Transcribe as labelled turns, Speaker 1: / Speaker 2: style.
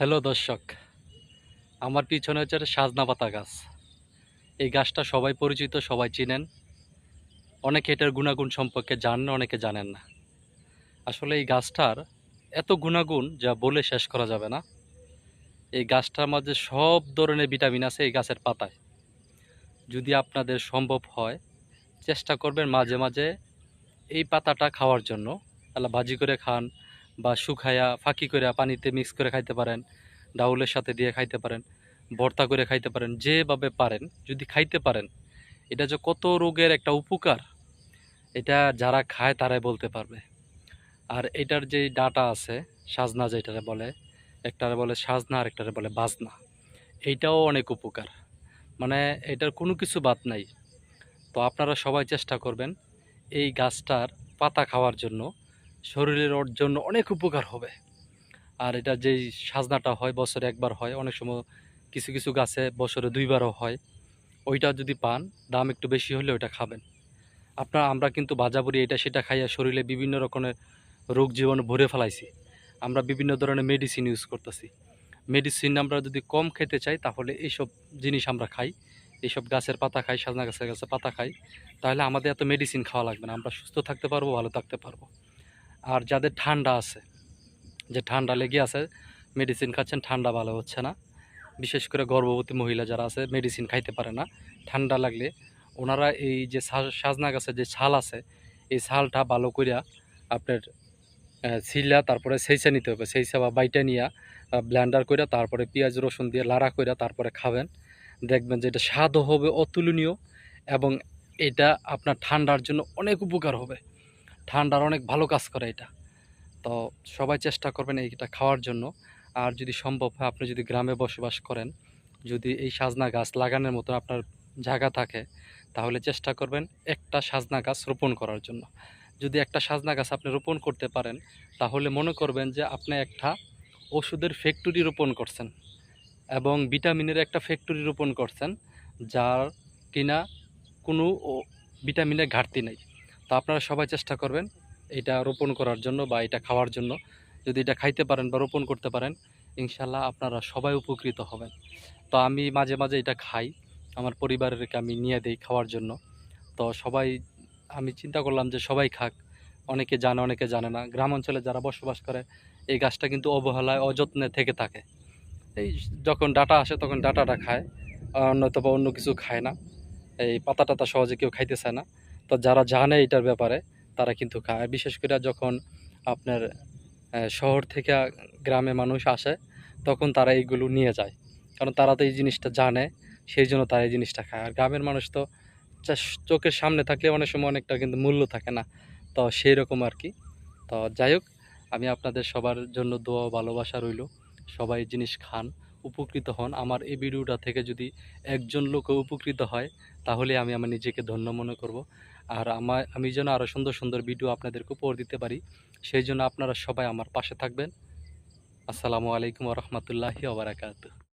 Speaker 1: Hello দর্শক, আমার পিছনে হচ্ছে সাজনা পাতা গাছ। এই গাছটা সবাই পরিচিত, সবাই চিনেন। অনেকে এটার গুণাগুণ সম্পর্কে জানেন, অনেকে জানেন না। আসলে এই গাছটার এত গুণাগুণ যা বলে শেষ করা যাবে না। এই গাছটার মাঝে সব ধরনের ভিটামিন আছে এই গাছের পাতায়। যদি আপনাদের সম্ভব হয়, চেষ্টা করবেন মাঝে মাঝে এই পাতাটা খাওয়ার জন্য। তাহলে ভাজি করে খান বা শুকায়া ফাঁকি করে পানিতে মিক্স করে খাইতে পারেন, ডাউলের সাথে দিয়ে খাইতে পারেন, ভর্তা করে খাইতে পারেন, যেভাবে পারেন, যদি খাইতে পারেন, এটা যে কত রোগের একটা উপকার, এটা যারা খায় তারাই বলতে পারবে। আর এটার যে ডাটা আছে, সাজনা যেটারে বলে, একটারে বলে সাজনা আর একটারে বলে বাজনা, এইটাও অনেক উপকার। মানে এটার কোনো কিছু বাদ নাই। তো আপনারা সবাই চেষ্টা করবেন এই গাছটার পাতা খাওয়ার জন্য শরীরের জন্য অনেক উপকার হবে। আর এটা যেই সাজনাটা হয়, বছরে একবার হয়, অনেক সময় কিছু কিছু গাছে বছরে দুইবারও হয়, ওইটা যদি পান, দাম একটু বেশি হলে ওইটা খাবেন। আপনার, আমরা কিন্তু বাজাবুরি এটা সেটা খাইয়া শরীরে বিভিন্ন রকমের রোগ জীবাণু ভরে ফেলাইছি। আমরা বিভিন্ন ধরনের মেডিসিন ইউজ করতেছি। মেডিসিন আমরা যদি কম খেতে চাই, তাহলে এইসব জিনিস আমরা খাই। এইসব গাছের পাতা খাই, সাজনা গাছের গাছের পাতা খাই। তাহলে আমাদের এত মেডিসিন খাওয়া লাগবে না। আমরা সুস্থ থাকতে পারব, ভালো থাকতে পারব। আর যাদের ঠান্ডা আছে, যে ঠান্ডা লেগে আছে মেডিসিন খাচ্ছেন, ঠান্ডা ভালো হচ্ছে না। বিশেষ করে গর্ভবতী মহিলা যারা আছে মেডিসিন খাইতে পারে না। ঠান্ডা লাগলে ওনারা এই যে সাজনা গাছের যে ছাল আছে, এই ছালটা ভালো করিয়া আপনার ছিলা, তারপরে সেইসা নিতে হবে। সেইসা বা বাইটা নিয়া ব্ল্যান্ডার কইরা তারপরে পেঁয়াজ, রসুন দিয়ে লাড়া কইরা তারপরে খাবেন। দেখবেন যে এটা স্বাদও হবে অতুলনীয় এবং এটা আপনার ঠান্ডার জন্য অনেক উপকার হবে। ঠান্ডার অনেক ভালো কাজ করে এটা। তো সবাই চেষ্টা করবেন এইটা খাওয়ার জন্য। আর যদি সম্ভব হয় আপনি যদি গ্রামে বসবাস করেন, যদি এই সাজনা গাছ লাগানোর মতো আপনার জায়গা থাকে, তাহলে চেষ্টা করবেন একটা সাজনা গাছ রোপণ করার জন্য। যদি একটা সাজনা গাছ আপনি রোপণ করতে পারেন, তাহলে মনে করবেন যে আপনি একটা ওষুধের ফ্যাক্টরি রোপণ করছেন এবং ভিটামিনের একটা ফ্যাক্টরি রোপণ করছেন, যার কিনা কোনো ভিটামিনের ঘাটতি নেই। তো আপনারা সবাই চেষ্টা করবেন এটা রোপণ করার জন্য বা এটা খাওয়ার জন্য। যদি এটা খাইতে পারেন বা রোপণ করতে পারেন ইনশাল্লাহ আপনারা সবাই উপকৃত হবেন। তো আমি মাঝে মাঝে এটা খাই, আমার পরিবারেরকে আমি নিয়ে দিই খাওয়ার জন্য। তো সবাই, আমি চিন্তা করলাম যে সবাই খাক, অনেকে জানে অনেকে জানে না। গ্রাম অঞ্চলে যারা বসবাস করে, এই গাছটা কিন্তু অবহেলায়, অযত্নে থেকে থাকে। এই যখন ডাটা আসে, তখন ডাটাটা খায় নয়তো অন্য কিছু খায় না। এই পাতা টাতা সহজে কেউ খাইতে চায় না। তো যারা জানে এটার ব্যাপারে, তারা কিন্তু খায়। বিশেষ করে যখন আপনার শহর থেকে গ্রামে মানুষ আসে, তখন তারা এইগুলো নিয়ে যায়। কারণ তারা তো এই জিনিসটা জানে, সেই জন্য তারা এই জিনিসটা খায়। আর গ্রামের মানুষ তো চোখের সামনে থাকলে অনেক সময় অনেকটা কিন্তু মূল্য থাকে না। তো সেই রকম আর কি। তো যাই হোক, আমি আপনাদের সবার জন্য দোয়া ভালোবাসা রইল। সবাই জিনিস খান, উপকৃত হন। আমার এই ভিডিওটা থেকে যদি একজন লোক উপকৃত হয়, তাহলে আমি আমার নিজেকে ধন্য মনে করব। আর আমার আমি যেন আরও সুন্দর সুন্দর ভিডিও আপনাদেরকে উপহার দিতে পারি, সেই জন্য আপনারা সবাই আমার পাশে থাকবেন। আসসালামু আলাইকুম রহমতুল্লাহি ওবরাকাতু